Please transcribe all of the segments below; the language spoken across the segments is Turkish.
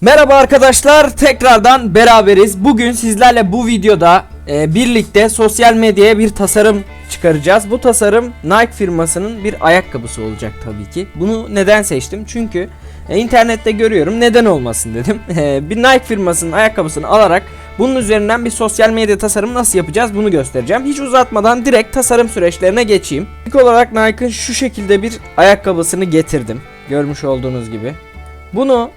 Merhaba arkadaşlar tekrardan beraberiz. Bugün sizlerle bu videoda e, birlikte sosyal medyaya bir tasarım çıkaracağız. Bu tasarım Nike firmasının bir ayakkabısı olacak tabii ki. Bunu neden seçtim? Çünkü e, internette görüyorum neden olmasın dedim. E, bir Nike firmasının ayakkabısını alarak bunun üzerinden bir sosyal medya tasarımı nasıl yapacağız bunu göstereceğim. Hiç uzatmadan direkt tasarım süreçlerine geçeyim. İlk olarak Nike'ın şu şekilde bir ayakkabısını getirdim. Görmüş olduğunuz gibi. Bunu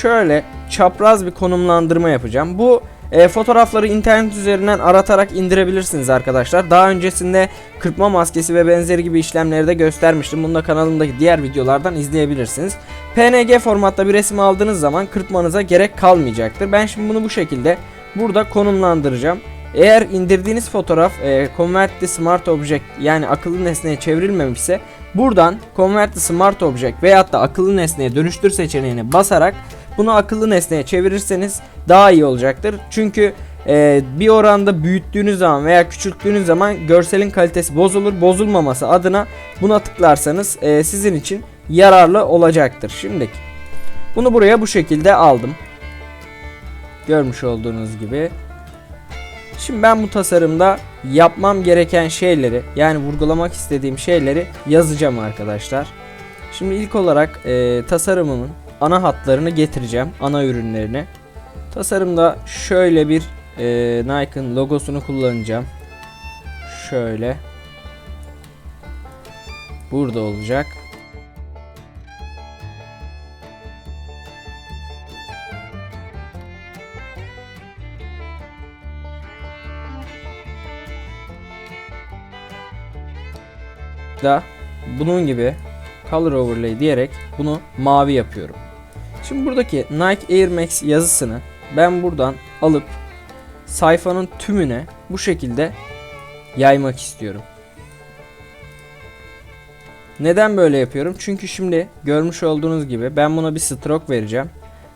şöyle çapraz bir konumlandırma yapacağım. Bu e, fotoğrafları internet üzerinden aratarak indirebilirsiniz arkadaşlar. Daha öncesinde kırpma maskesi ve benzeri gibi işlemleri de göstermiştim. Bunu da kanalımdaki diğer videolardan izleyebilirsiniz. PNG formatta bir resim aldığınız zaman kırpmanıza gerek kalmayacaktır. Ben şimdi bunu bu şekilde burada konumlandıracağım. Eğer indirdiğiniz fotoğraf e, Convert to Smart Object yani akıllı nesneye çevrilmemişse buradan Convert to Smart Object veyahut da akıllı nesneye dönüştür seçeneğine basarak bunu akıllı nesneye çevirirseniz daha iyi olacaktır. Çünkü e, bir oranda büyüttüğünüz zaman veya küçülttüğünüz zaman görselin kalitesi bozulur. Bozulmaması adına buna tıklarsanız e, sizin için yararlı olacaktır. Şimdi bunu buraya bu şekilde aldım. Görmüş olduğunuz gibi. Şimdi ben bu tasarımda yapmam gereken şeyleri yani vurgulamak istediğim şeyleri yazacağım arkadaşlar. Şimdi ilk olarak e, tasarımımın ana hatlarını getireceğim. Ana ürünlerini. Tasarımda şöyle bir e, Nike'ın logosunu kullanacağım. Şöyle. Burada olacak. Da bunun gibi color overlay diyerek bunu mavi yapıyorum. Şimdi buradaki Nike Air Max yazısını ben buradan alıp sayfanın tümüne bu şekilde yaymak istiyorum. Neden böyle yapıyorum? Çünkü şimdi görmüş olduğunuz gibi ben buna bir stroke vereceğim.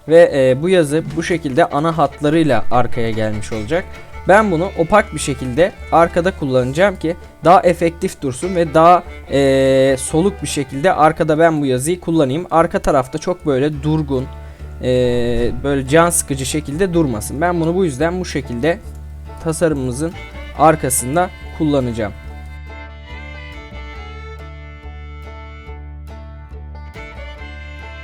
Ve e, bu yazı bu şekilde ana hatlarıyla arkaya gelmiş olacak. Ben bunu opak bir şekilde arkada kullanacağım ki daha efektif dursun ve daha e, soluk bir şekilde arkada ben bu yazıyı kullanayım. Arka tarafta çok böyle durgun, e, böyle can sıkıcı şekilde durmasın. Ben bunu bu yüzden bu şekilde tasarımımızın arkasında kullanacağım.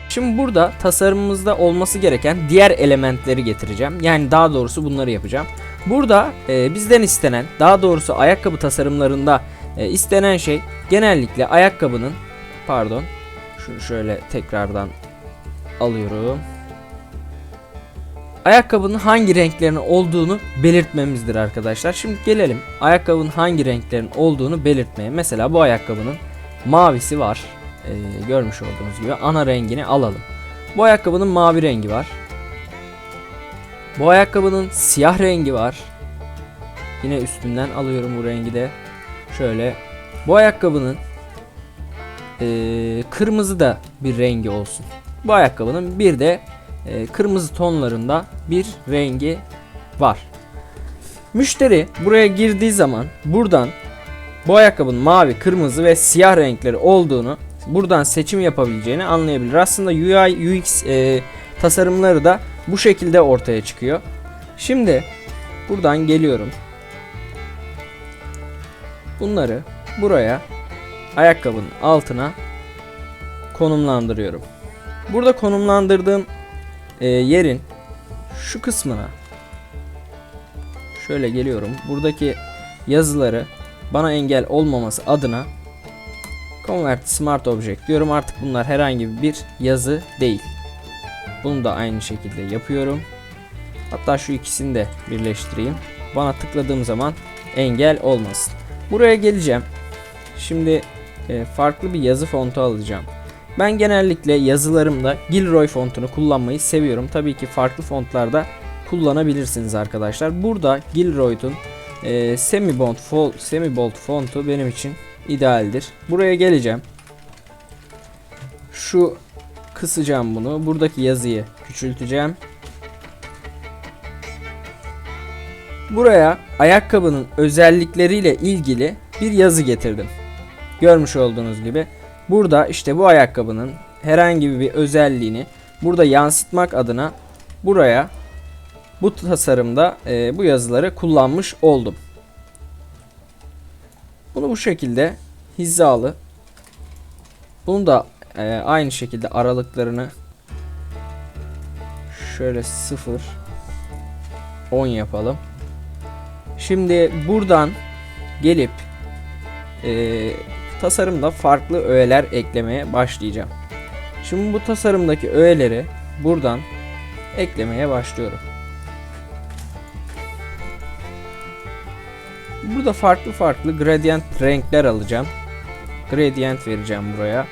Şimdi burada tasarımımızda olması gereken diğer elementleri getireceğim. Yani daha doğrusu bunları yapacağım. Burada e, bizden istenen, daha doğrusu ayakkabı tasarımlarında e, istenen şey genellikle ayakkabının, pardon, şunu şöyle tekrardan alıyorum. Ayakkabının hangi renklerin olduğunu belirtmemizdir arkadaşlar. Şimdi gelelim ayakkabının hangi renklerin olduğunu belirtmeye. Mesela bu ayakkabının mavisi var. Ee, görmüş olduğunuz gibi ana rengini alalım. Bu ayakkabının mavi rengi var. Bu ayakkabının siyah rengi var. Yine üstünden alıyorum bu rengi de. Şöyle. Bu ayakkabının ee, kırmızı da bir rengi olsun. Bu ayakkabının bir de e, kırmızı tonlarında bir rengi var. Müşteri buraya girdiği zaman buradan bu ayakkabının mavi, kırmızı ve siyah renkleri olduğunu buradan seçim yapabileceğini anlayabilir. Aslında UI UX e, tasarımları da bu şekilde ortaya çıkıyor. Şimdi buradan geliyorum. Bunları buraya ayakkabının altına konumlandırıyorum. Burada konumlandırdığım e, yerin şu kısmına şöyle geliyorum. Buradaki yazıları bana engel olmaması adına Convert Smart Object diyorum. Artık bunlar herhangi bir yazı değil. Bunu da aynı şekilde yapıyorum. Hatta şu ikisini de birleştireyim. Bana tıkladığım zaman engel olmasın. Buraya geleceğim. Şimdi e, farklı bir yazı fontu alacağım. Ben genellikle yazılarımda Gilroy fontunu kullanmayı seviyorum. Tabii ki farklı fontlarda kullanabilirsiniz arkadaşlar. Burada Gilroy'un e, semi bold fol, semi bold fontu benim için idealdir. Buraya geleceğim. Şu kısacağım bunu. Buradaki yazıyı küçülteceğim. Buraya ayakkabının özellikleriyle ilgili bir yazı getirdim. Görmüş olduğunuz gibi burada işte bu ayakkabının herhangi bir özelliğini burada yansıtmak adına buraya bu tasarımda e, bu yazıları kullanmış oldum. Bunu bu şekilde hizalı. Bunu da e, aynı şekilde aralıklarını şöyle 0 10 yapalım. Şimdi buradan gelip e, tasarımda farklı öğeler eklemeye başlayacağım. Şimdi bu tasarımdaki öğeleri buradan eklemeye başlıyorum. Burada farklı farklı gradient renkler alacağım. Gradient vereceğim buraya.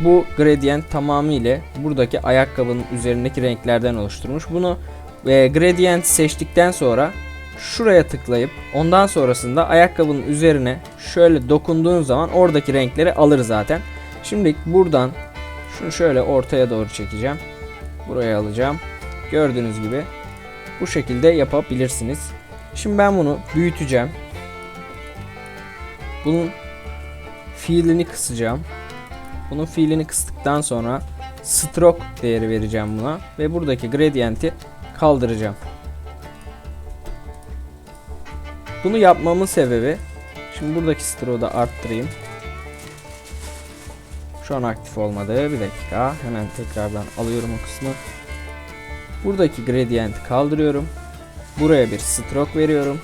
Bu gradient tamamıyla buradaki ayakkabının üzerindeki renklerden oluşturmuş. Bunu e, gradient seçtikten sonra şuraya tıklayıp ondan sonrasında ayakkabının üzerine şöyle dokunduğun zaman oradaki renkleri alır zaten. Şimdi buradan şunu şöyle ortaya doğru çekeceğim. Buraya alacağım. Gördüğünüz gibi bu şekilde yapabilirsiniz. Şimdi ben bunu büyüteceğim. Bunun fiilini kısacağım. Bunun fiilini kıstıktan sonra stroke değeri vereceğim buna ve buradaki gradient'i kaldıracağım. Bunu yapmamın sebebi şimdi buradaki stroke'u da arttırayım. Şu an aktif olmadı. Bir dakika. Hemen tekrardan alıyorum o kısmı. Buradaki gradient'i kaldırıyorum. Buraya bir stroke veriyorum.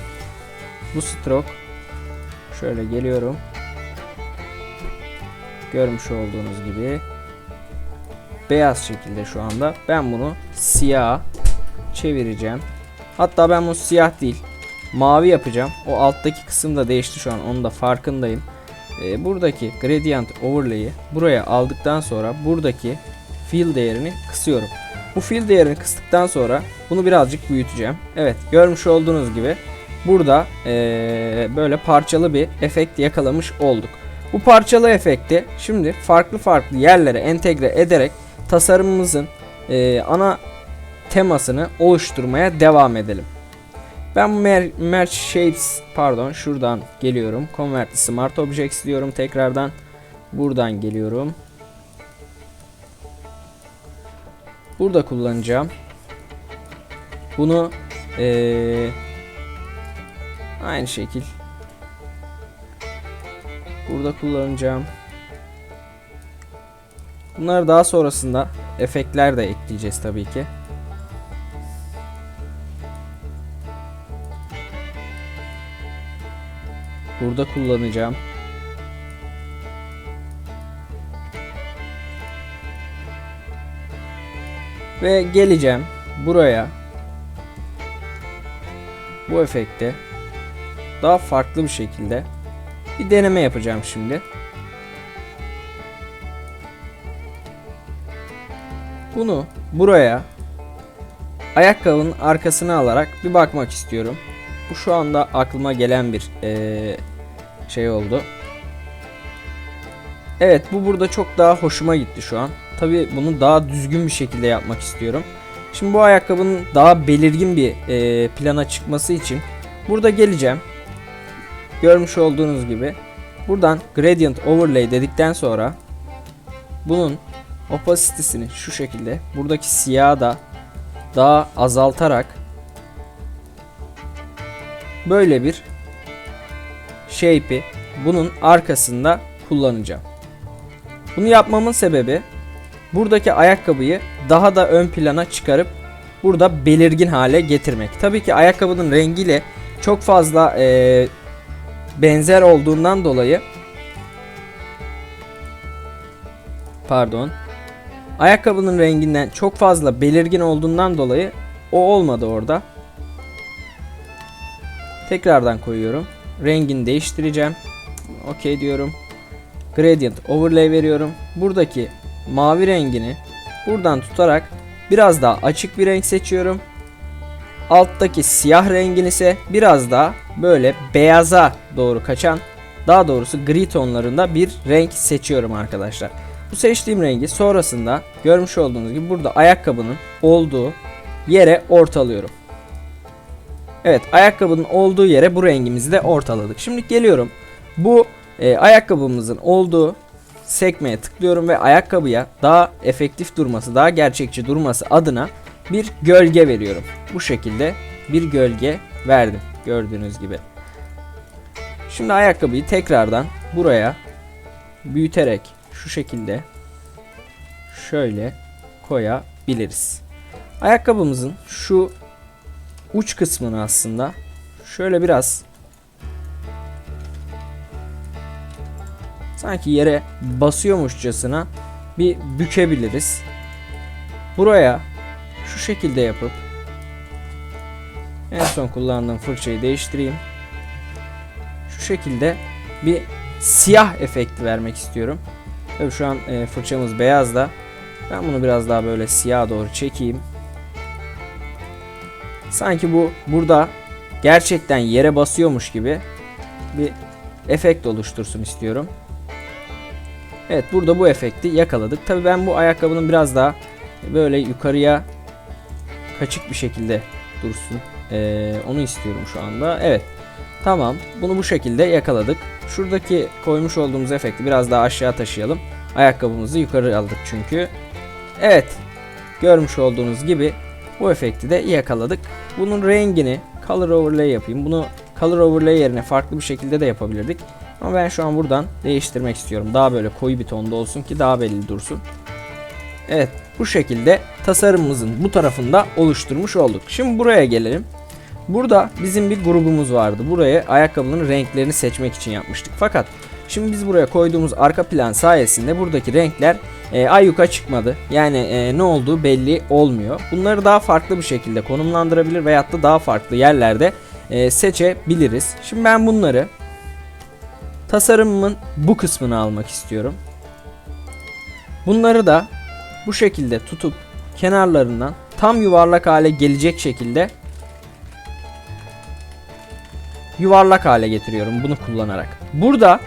Bu stroke şöyle geliyorum. Görmüş olduğunuz gibi beyaz şekilde şu anda. Ben bunu siyah çevireceğim. Hatta ben bunu siyah değil mavi yapacağım. O alttaki kısım da değişti şu an. Onun da farkındayım. Ee, buradaki gradient overlay'i buraya aldıktan sonra buradaki fill değerini kısıyorum. Bu fill değerini kıstıktan sonra bunu birazcık büyüteceğim. Evet görmüş olduğunuz gibi burada ee, böyle parçalı bir efekt yakalamış olduk. Bu parçalı efekti şimdi farklı farklı yerlere entegre ederek tasarımımızın ee, ana temasını oluşturmaya devam edelim. Ben mer merge shapes pardon şuradan geliyorum. Convert to smart objects diyorum tekrardan. Buradan geliyorum. Burada kullanacağım. Bunu ee, aynı şekil burada kullanacağım. Bunları daha sonrasında efektler de ekleyeceğiz tabii ki. Burada kullanacağım. Ve geleceğim buraya. Bu efekte daha farklı bir şekilde bir deneme yapacağım şimdi. Bunu buraya ayakkabının arkasına alarak bir bakmak istiyorum. Bu şu anda aklıma gelen bir ee, şey oldu. Evet bu burada çok daha hoşuma gitti şu an. Tabi bunu daha düzgün bir şekilde yapmak istiyorum. Şimdi bu ayakkabının daha belirgin bir e, plana çıkması için burada geleceğim. Görmüş olduğunuz gibi buradan gradient overlay dedikten sonra bunun opacitesini şu şekilde buradaki siyahı da daha azaltarak böyle bir shape'i bunun arkasında kullanacağım. Bunu yapmamın sebebi buradaki ayakkabıyı daha da ön plana çıkarıp burada belirgin hale getirmek. Tabii ki ayakkabının rengiyle çok fazla e, benzer olduğundan dolayı pardon ayakkabının renginden çok fazla belirgin olduğundan dolayı o olmadı orada. Tekrardan koyuyorum. Rengini değiştireceğim. OK diyorum. Gradient overlay veriyorum. Buradaki mavi rengini buradan tutarak biraz daha açık bir renk seçiyorum. Alttaki siyah rengini ise biraz daha böyle beyaza doğru kaçan daha doğrusu gri tonlarında bir renk seçiyorum arkadaşlar. Bu seçtiğim rengi sonrasında görmüş olduğunuz gibi burada ayakkabının olduğu yere ortalıyorum. Evet ayakkabının olduğu yere bu rengimizi de ortaladık. Şimdi geliyorum. Bu e, ayakkabımızın olduğu sekmeye tıklıyorum ve ayakkabıya daha efektif durması, daha gerçekçi durması adına bir gölge veriyorum. Bu şekilde bir gölge verdim gördüğünüz gibi. Şimdi ayakkabıyı tekrardan buraya büyüterek şu şekilde şöyle koyabiliriz. Ayakkabımızın şu uç kısmını aslında şöyle biraz sanki yere basıyormuşçasına bir bükebiliriz. Buraya şu şekilde yapıp en son kullandığım fırçayı değiştireyim. Şu şekilde bir siyah efekti vermek istiyorum. Tabii şu an e, fırçamız beyaz da ben bunu biraz daha böyle siyah doğru çekeyim. Sanki bu burada gerçekten yere basıyormuş gibi bir efekt oluştursun istiyorum. Evet burada bu efekti yakaladık. Tabii ben bu ayakkabının biraz daha böyle yukarıya kaçık bir şekilde dursun. Ee, onu istiyorum şu anda. Evet. Tamam. Bunu bu şekilde yakaladık. Şuradaki koymuş olduğumuz efekti biraz daha aşağı taşıyalım. Ayakkabımızı yukarı aldık çünkü. Evet. Görmüş olduğunuz gibi bu efekti de yakaladık. Bunun rengini color overlay yapayım. Bunu color overlay yerine farklı bir şekilde de yapabilirdik. Ama ben şu an buradan değiştirmek istiyorum. Daha böyle koyu bir tonda olsun ki daha belli dursun. Evet bu şekilde tasarımımızın bu tarafında oluşturmuş olduk. Şimdi buraya gelelim. Burada bizim bir grubumuz vardı. Buraya ayakkabının renklerini seçmek için yapmıştık. Fakat şimdi biz buraya koyduğumuz arka plan sayesinde buradaki renkler e, ayyuka çıkmadı. Yani e, ne olduğu belli olmuyor. Bunları daha farklı bir şekilde konumlandırabilir veyahut da daha farklı yerlerde e, seçebiliriz. Şimdi ben bunları tasarımımın bu kısmını almak istiyorum. Bunları da bu şekilde tutup kenarlarından tam yuvarlak hale gelecek şekilde yuvarlak hale getiriyorum bunu kullanarak. Burada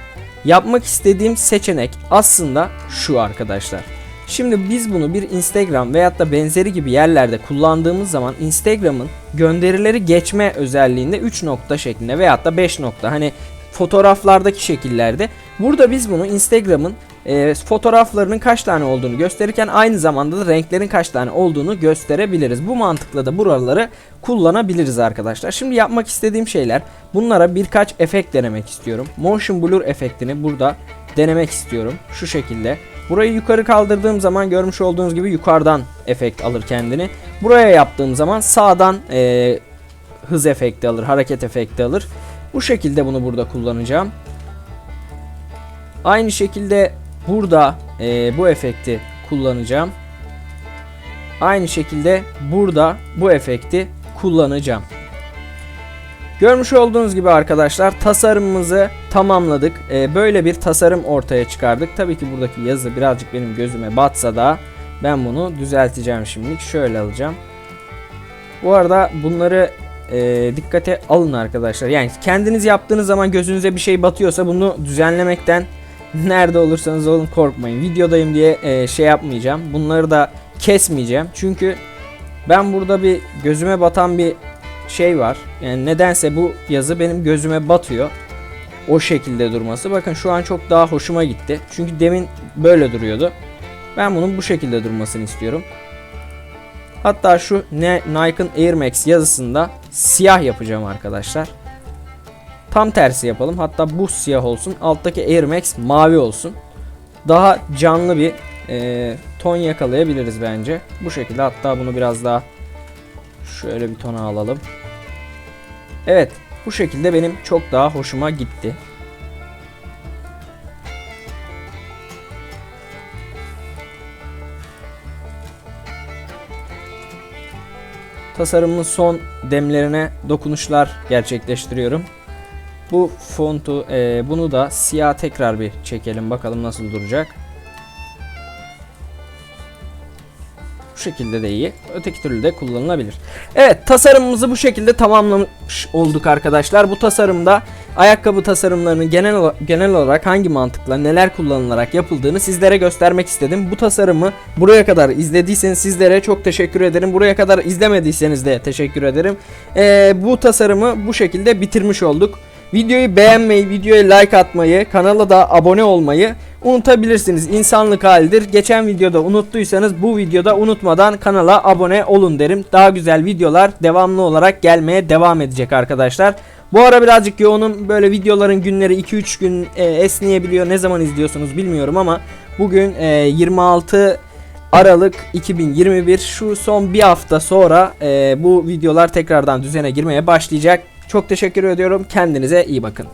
yapmak istediğim seçenek aslında şu arkadaşlar. Şimdi biz bunu bir Instagram veyahut da benzeri gibi yerlerde kullandığımız zaman Instagram'ın gönderileri geçme özelliğinde 3 nokta şeklinde veyahut da 5 nokta hani fotoğraflardaki şekillerde. Burada biz bunu Instagram'ın e, fotoğraflarının kaç tane olduğunu gösterirken aynı zamanda da renklerin kaç tane olduğunu gösterebiliriz. Bu mantıkla da buraları kullanabiliriz arkadaşlar. Şimdi yapmak istediğim şeyler bunlara birkaç efekt denemek istiyorum. Motion blur efektini burada denemek istiyorum. Şu şekilde. Burayı yukarı kaldırdığım zaman görmüş olduğunuz gibi yukarıdan efekt alır kendini. Buraya yaptığım zaman sağdan e, hız efekti alır, hareket efekti alır. Bu şekilde bunu burada kullanacağım. Aynı şekilde burada e, bu efekti kullanacağım. Aynı şekilde burada bu efekti kullanacağım. Görmüş olduğunuz gibi arkadaşlar tasarımımızı tamamladık. E, böyle bir tasarım ortaya çıkardık. Tabii ki buradaki yazı birazcık benim gözüme batsa da ben bunu düzelteceğim şimdilik. Şöyle alacağım. Bu arada bunları e, dikkate alın arkadaşlar. Yani kendiniz yaptığınız zaman gözünüze bir şey batıyorsa bunu düzenlemekten nerede olursanız olun korkmayın. Videodayım diye e, şey yapmayacağım. Bunları da kesmeyeceğim. Çünkü ben burada bir gözüme batan bir şey var. Yani nedense bu yazı benim gözüme batıyor. O şekilde durması. Bakın şu an çok daha hoşuma gitti. Çünkü demin böyle duruyordu. Ben bunun bu şekilde durmasını istiyorum. Hatta şu Nike'ın Air Max yazısında siyah yapacağım arkadaşlar. Tam tersi yapalım. Hatta bu siyah olsun. Alttaki Air Max mavi olsun. Daha canlı bir e, ton yakalayabiliriz bence. Bu şekilde hatta bunu biraz daha şöyle bir tona alalım. Evet bu şekilde benim çok daha hoşuma gitti. Tasarımın son demlerine dokunuşlar gerçekleştiriyorum. Bu fontu e, bunu da siyah tekrar bir çekelim bakalım nasıl duracak. Bu şekilde de iyi. Öteki türlü de kullanılabilir. Evet tasarımımızı bu şekilde tamamlamış olduk arkadaşlar. Bu tasarımda ayakkabı tasarımlarını genel genel olarak hangi mantıkla neler kullanılarak yapıldığını sizlere göstermek istedim. Bu tasarımı buraya kadar izlediyseniz sizlere çok teşekkür ederim. Buraya kadar izlemediyseniz de teşekkür ederim. Ee, bu tasarımı bu şekilde bitirmiş olduk. Videoyu beğenmeyi, videoya like atmayı, kanala da abone olmayı unutabilirsiniz. İnsanlık halidir. Geçen videoda unuttuysanız bu videoda unutmadan kanala abone olun derim. Daha güzel videolar devamlı olarak gelmeye devam edecek arkadaşlar. Bu ara birazcık yoğunum. Böyle videoların günleri 2-3 gün e, esneyebiliyor. Ne zaman izliyorsunuz bilmiyorum ama bugün e, 26 Aralık 2021 şu son bir hafta sonra e, bu videolar tekrardan düzene girmeye başlayacak. Çok teşekkür ediyorum. Kendinize iyi bakın.